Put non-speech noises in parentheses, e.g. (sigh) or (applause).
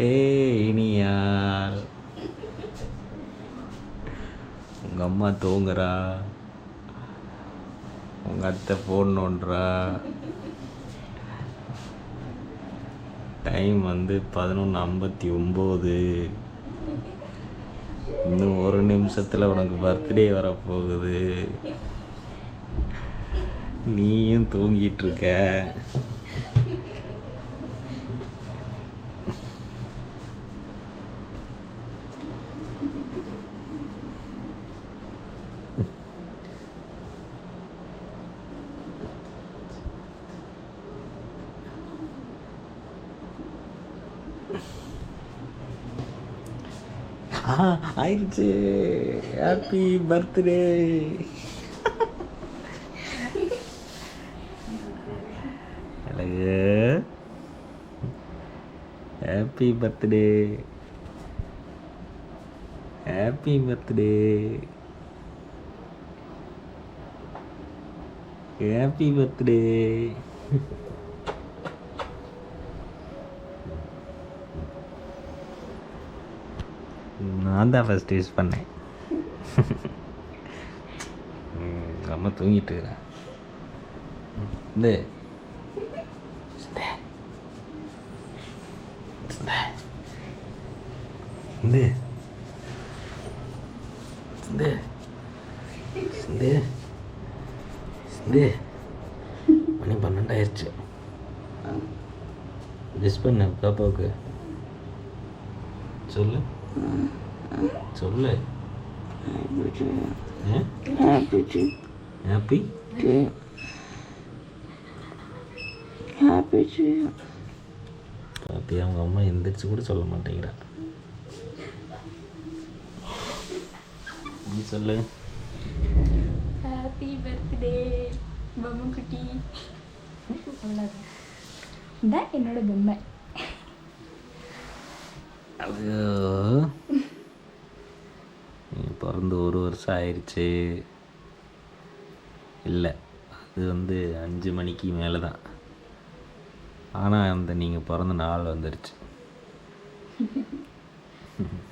ஏ இனியார் உங்கள் அம்மா தூங்குறா. உங்கள் அத்தை ஃபோன் நோண்டுறா. டைம் வந்து பதினொன்று ஐம்பத்தி ஒம்பது. இன்னும் ஒரு நிமிஷத்தில் உனக்கு பர்த்டே வரப்போகுது. நீயும் தூங்கிட்டு இருக்க. ஆயிடுச்சு ஹாப்பி பர்த்டே அழகு happy birthday happy birthday happy birthday நான் தான் ஃபஸ்ட் யூஸ் பண்ணேன். ம், அம்மா தூங்கிட்டு இருக்கிறேன் இந்த. இந்த. இந்த. இந்த. இந்த. மணி பன்னெண்டாயிருச்சு. மிஸ் பண்ண பாப்பாவுக்கு. சொல்லு. சொல்லு. ஹாப்பி பாப்பி அவங்க அம்மா எந்திரிச்சு கூட சொல்ல மாட்டேங்கிறா. நீ சொல்லு. ஹாப்பி பர்த்டே பொம்மை குட்டி இதான் என்னோட பொம்மை. ஐயோ பிறந்து ஒரு வருஷம் ஆயிடுச்சு இல்லை அது வந்து அஞ்சு மணிக்கு மேலே தான் ஆனால் அந்த நீங்கள் பிறந்த நாள் வந்துருச்சு. (laughs)